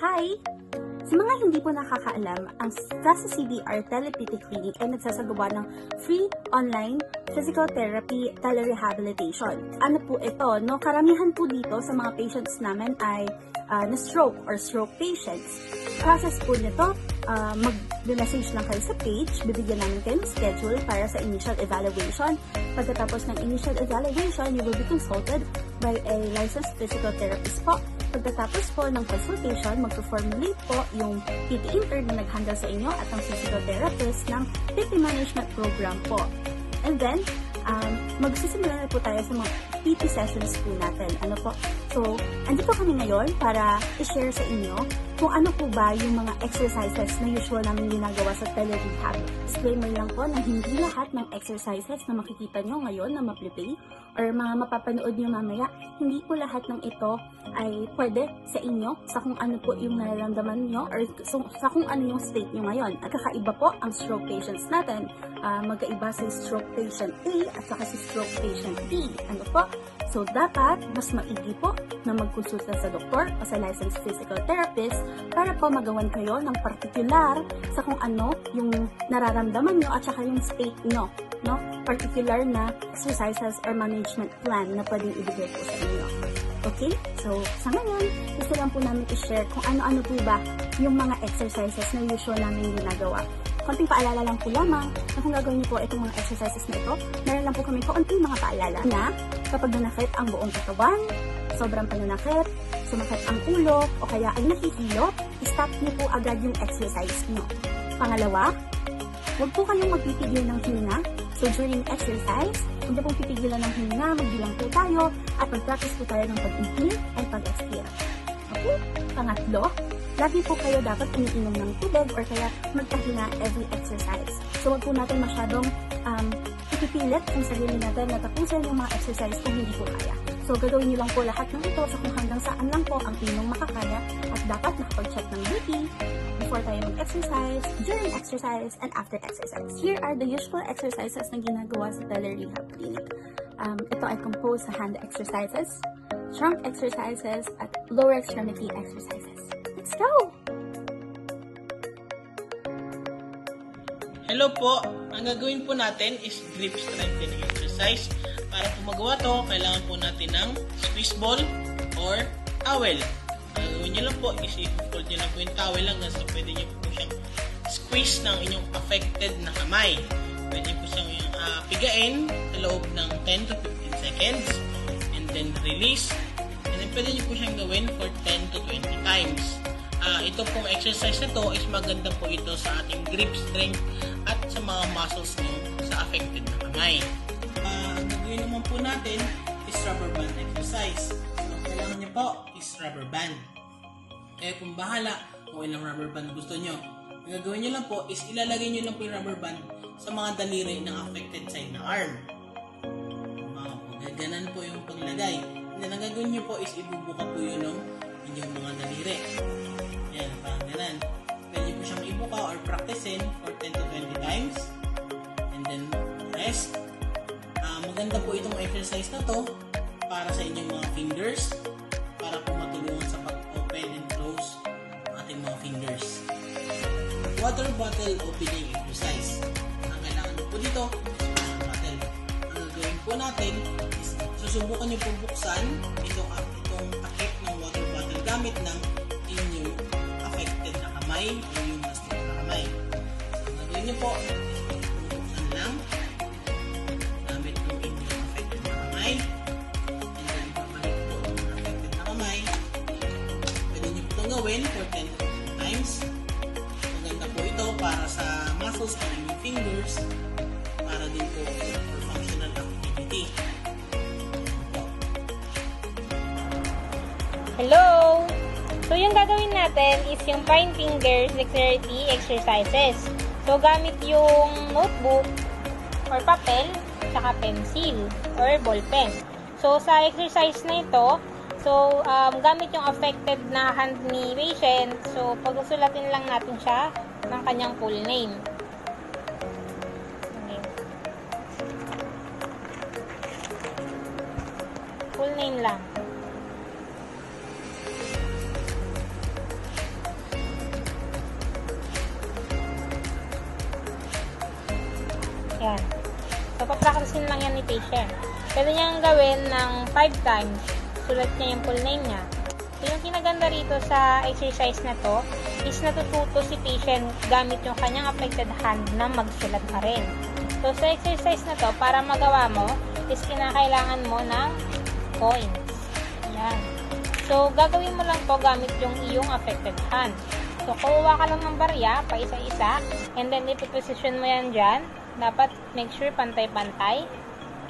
Hi! Sa mga hindi po nakakaalam, ang Casa CDR Therapeutic Clinic ay nagsasagawa ng free online physical therapy telerehabilitation. Ano po ito? No, karamihan po dito sa mga patients namin ay ah, na-stroke or stroke patients. Process po nito, uh, mag-message lang kayo sa page, bibigyan namin kayo ng schedule para sa initial evaluation. Pagkatapos ng initial evaluation, you will be consulted by a licensed physical therapist po. Pagkatapos po ng consultation, magpo-formulate po yung PT intern na nag-handle sa inyo at ang physical therapist ng PT management program po. And then, um, magsisimula na po tayo sa mga PT sessions po natin. Ano po? So, andito kami ngayon para i-share sa inyo kung ano po ba yung mga exercises na usual namin ginagawa sa tele-rehab. Disclaimer lang po na hindi lahat ng exercises na makikita nyo ngayon na ma-play or mga mapapanood nyo mamaya, hindi po lahat ng ito ay pwede sa inyo sa kung ano po yung nararamdaman nyo or sa kung ano yung state nyo ngayon. At kakaiba po ang stroke patients natin. Ah, magkaiba si stroke patient A at saka si stroke patient B. Ano po? So, dapat mas maigi po na magkonsulta sa doktor o sa licensed physical therapist para po magawan kayo ng particular sa kung ano yung nararamdaman nyo at saka yung state nyo. No? Particular na exercises or management plan na pwedeng ibigay po sa inyo. Okay? So, sa ngayon, gusto lang po namin i-share kung ano-ano po ba yung mga exercises na usual namin ginagawa. Konting paalala lang po lamang na kung gagawin niyo po itong mga exercises na ito, meron lang po kami konting mga paalala na kapag nanakit ang buong katawan, sobrang pananakit, sumakit ang ulo, o kaya ay nakihilo, stop niyo po agad yung exercise niyo. Pangalawa, huwag po kayong magpipigil ng hininga. So during exercise, huwag niyo pong pipigilan ng hininga, magbilang po tayo, at mag-practice po tayo ng pag-inhale and pag-expire. Okay? Pangatlo, lagi po kayo dapat umiinom ng tubig or kaya magpahinga every exercise. So huwag po natin masyadong um, ipipilit ang sarili natin na tapusin yung mga exercise kung hindi po kaya. So gagawin niyo lang po lahat ng ito sa kung hanggang saan lang po ang inyong makakaya at dapat nakapag-check ng BP before tayo mag-exercise, during exercise, and after exercise. Here are the usual exercises na ginagawa sa tele-rehab clinic. Um, ito ay composed sa hand exercises, trunk exercises, at lower extremity exercises. Let's go! Hello po! Ang gagawin po natin is grip strengthening exercise. Para po magawa to, kailangan po natin ng squeeze ball or towel. Ang gagawin nyo lang po is i-fold nyo lang po yung towel hanggang sa pwede nyo po siyang squeeze ng inyong affected na kamay. Pwede po siyang ah, pigain sa loob ng 10 to 15 seconds and then release. And then pwede nyo po siyang gawin for 10 to 20 times. Ito pong exercise na to is maganda po ito sa ating grip strength at sa mga muscles nyo sa affected na kamay. Ang gagawin naman po natin is rubber band exercise. So, kailangan nyo po is rubber band. Eh, kung bahala kung ilang rubber band gusto nyo. Ang gagawin nyo lang po is ilalagay nyo lang po yung rubber band sa mga daliri ng affected side ng arm. Uh, gaganan po yung paglagay. And then, ang gagawin nyo po is ibubuka po yun ng inyong mga daliri. Yan, parang ganan. Pwede po siyang ibuka or practicein for 10 to 20 times. And then, rest. Ah, maganda po itong exercise na to para sa inyong mga fingers para po matulungan sa pag-open and close ng ating mga fingers. Water bottle opening exercise. Ang kailangan po dito, water bottle. Ang gagawin po natin is susubukan nyo po buksan itong, itong takip gamit ng inyong affected na kamay o yung plastic na kamay. So, nyo po, buksan lang gamit ng inyong affected na kamay. And then, babalik po ang affected na kamay. Pwede nyo po itong gawin for 10 to 15 times. Maganda po ito para sa muscles ng inyong fingers para din po for functional activity. Hello! So, yung gagawin natin is yung fine fingers dexterity exercises. So, gamit yung notebook or papel, saka pencil or ball pen. So, sa exercise na ito, so, um, gamit yung affected na hand ni patient. So, pagsusulatin lang natin siya ng kanyang full name. Full name lang. Yan. So, papracticein lang yan ni patient. Pwede niyang gawin ng 5 times. Sulat niya yung full name niya. So, yung kinaganda rito sa exercise na to is natututo si patient gamit yung kanyang affected hand na magsulat pa rin. So, sa exercise na to, para magawa mo, is kinakailangan mo ng coins. Yan. So, gagawin mo lang to gamit yung iyong affected hand. So, kuha ka lang ng barya, pa isa-isa, and then ipiposition mo yan dyan. Dapat make sure pantay-pantay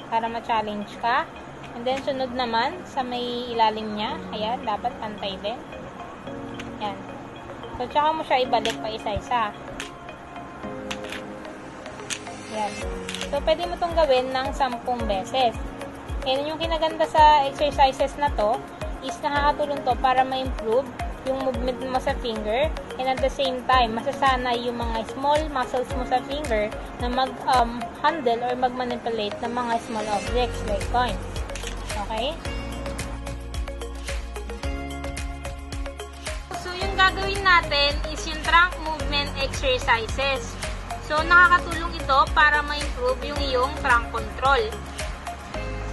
para ma-challenge ka. And then, sunod naman sa may ilalim niya. Ayan, dapat pantay din. Yan. So, tsaka mo siya ibalik pa isa-isa. Yan. So, pwede mo itong gawin ng 10 beses. And yung kinaganda sa exercises na to is nakakatulong to para ma-improve yung movement mo sa finger and at the same time, masasanay yung mga small muscles mo sa finger na mag-handle or mag-manipulate ng mga small objects like coins. Okay? So, yung gagawin natin is yung trunk movement exercises. So, nakakatulong ito para ma-improve yung iyong trunk control.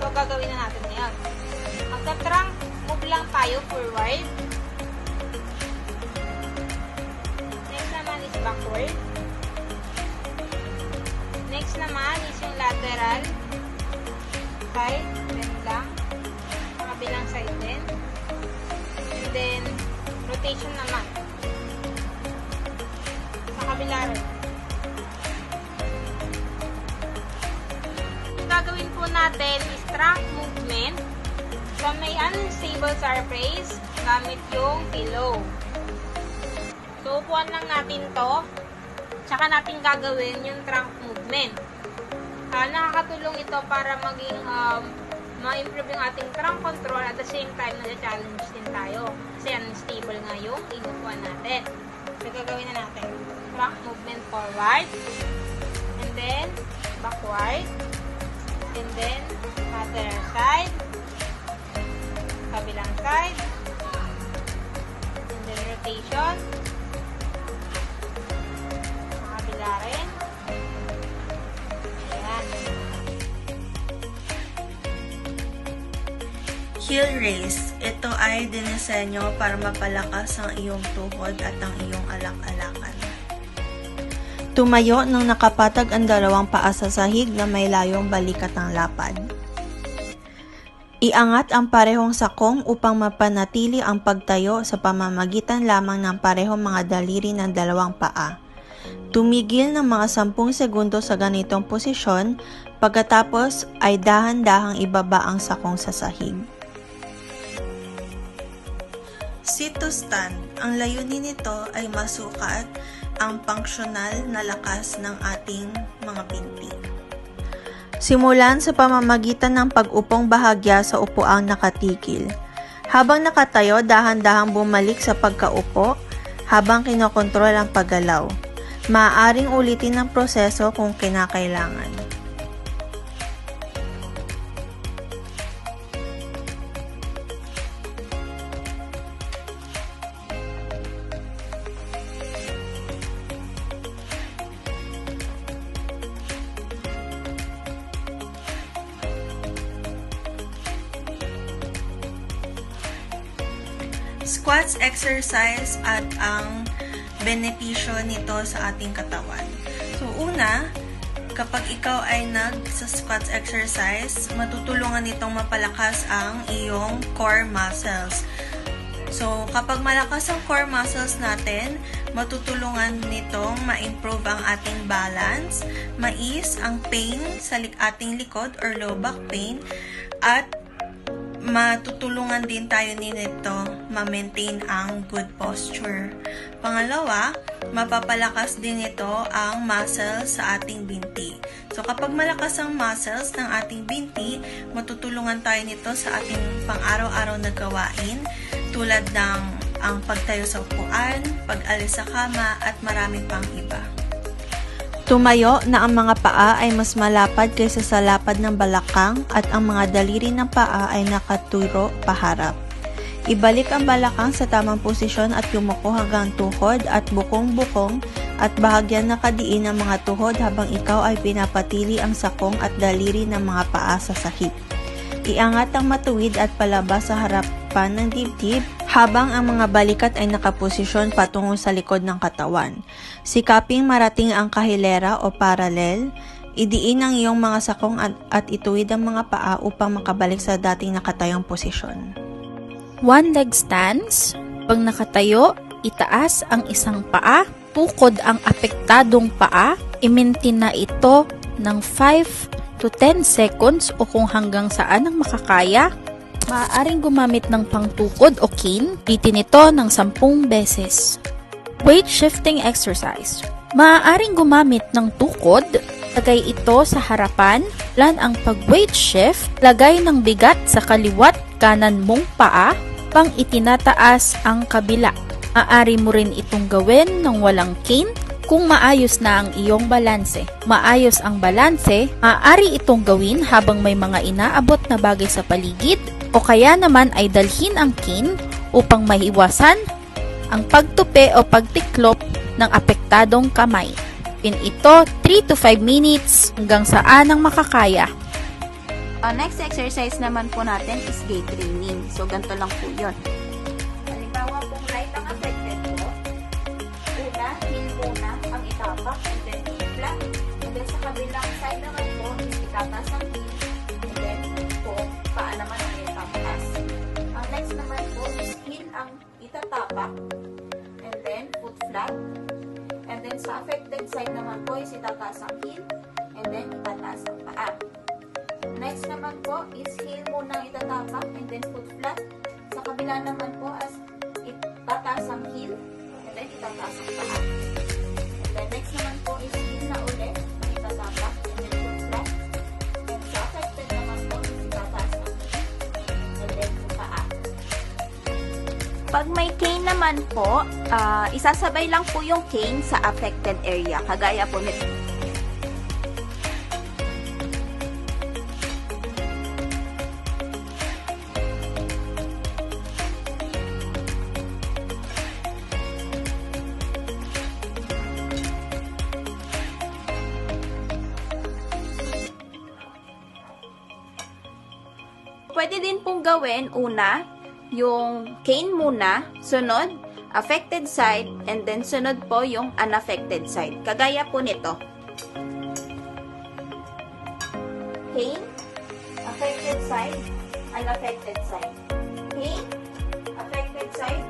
So, gagawin na natin ngayon. Magka-trunk move lang tayo forward. Backward. Next naman is yung lateral. Side, then lang. Kabilang side din. And then, rotation naman. Sa kabila rin. Gagawin po natin is trunk movement sa may unstable surface gamit yung pillow. So, upuan lang natin to. Tsaka natin gagawin yung trunk movement. Ah, nakakatulong ito para maging um, ma-improve yung ating trunk control at the same time na-challenge din tayo. Kasi unstable nga yung inupuan natin. So, gagawin na natin. Trunk movement forward. And then, backward. And then, lateral side. Kabilang side. And then, rotation. Heel raise. Ito ay dinisenyo para mapalakas ang iyong tuhod at ang iyong alak-alakan. Tumayo nang nakapatag ang dalawang paa sa sahig na may layong balikat ng lapad. Iangat ang parehong sakong upang mapanatili ang pagtayo sa pamamagitan lamang ng parehong mga daliri ng dalawang paa. Tumigil ng mga 10 segundo sa ganitong posisyon, pagkatapos ay dahan-dahang ibaba ang sakong sa sahig. Sit to stand. Ang layunin nito ay masukat ang pangsyonal na lakas ng ating mga binti. Simulan sa pamamagitan ng pag-upong bahagya sa upuang nakatigil. Habang nakatayo, dahan-dahang bumalik sa pagkaupo habang kinokontrol ang paggalaw. Maaaring ulitin ang proseso kung kinakailangan. Squats exercise at ang benepisyo nito sa ating katawan. So, una, kapag ikaw ay nag sa squats exercise, matutulungan nitong mapalakas ang iyong core muscles. So, kapag malakas ang core muscles natin, matutulungan nitong ma-improve ang ating balance, mais ang pain sa ating likod or low back pain, at matutulungan din tayo nito ma-maintain ang good posture. Pangalawa, mapapalakas din ito ang muscles sa ating binti. So kapag malakas ang muscles ng ating binti, matutulungan tayo nito sa ating pang-araw-araw na gawain tulad ng ang pagtayo sa upuan, pag-alis sa kama at marami pang iba. Tumayo na ang mga paa ay mas malapad kaysa sa lapad ng balakang at ang mga daliri ng paa ay nakaturo paharap. Ibalik ang balakang sa tamang posisyon at yumuko hanggang tuhod at bukong-bukong at bahagyang nakadiin ang mga tuhod habang ikaw ay pinapatili ang sakong at daliri ng mga paa sa sahig. Iangat ang matuwid at palabas sa harapan ng dibdib habang ang mga balikat ay nakaposisyon patungo sa likod ng katawan. Sikaping marating ang kahilera o paralel. Idiin ang iyong mga sakong at, at ituwid ang mga paa upang makabalik sa dating nakatayong posisyon. One leg stance. Pag nakatayo, itaas ang isang paa, tukod ang apektadong paa, imintin na ito ng 5 to 10 seconds o kung hanggang saan ang makakaya. Maaaring gumamit ng pangtukod o cane, bitin ito ng 10 beses. Weight shifting exercise. Maaaring gumamit ng tukod, lagay ito sa harapan, plan ang pag-weight shift, lagay ng bigat sa kaliwat kanan mong paa, pang itinataas ang kabila. Maaari mo rin itong gawin ng walang cane kung maayos na ang iyong balanse. Maayos ang balanse, maaari itong gawin habang may mga inaabot na bagay sa paligid o kaya naman ay dalhin ang cane upang maiwasan ang pagtupi o pagtiklop ng apektadong kamay. Pin ito 3 to 5 minutes hanggang saan ang makakaya. Ang next exercise naman po natin is gait training. So, ganito lang po yun. Halimbawa kung right ang affected ko, una, heel muna ang itapak, and then flat. And then sa kabilang side naman itatapak, and then foot flat. And then sa affected side naman po is itataas ang heel, and then itataas ang paa. Next naman po is heel muna itatapak and then foot flat. Sa kabila naman po as itataas ang heel and then itataas ang paa. And then next naman po is heel na ulit itatapak Pag may cane naman po, ah, isasabay lang po yung cane sa affected area. Kagaya po nito. Pwede din pong gawin, una, yung cane muna, sunod, affected side, and then sunod po yung unaffected side. Kagaya po nito. Cane, affected side, unaffected side. Cane, affected side,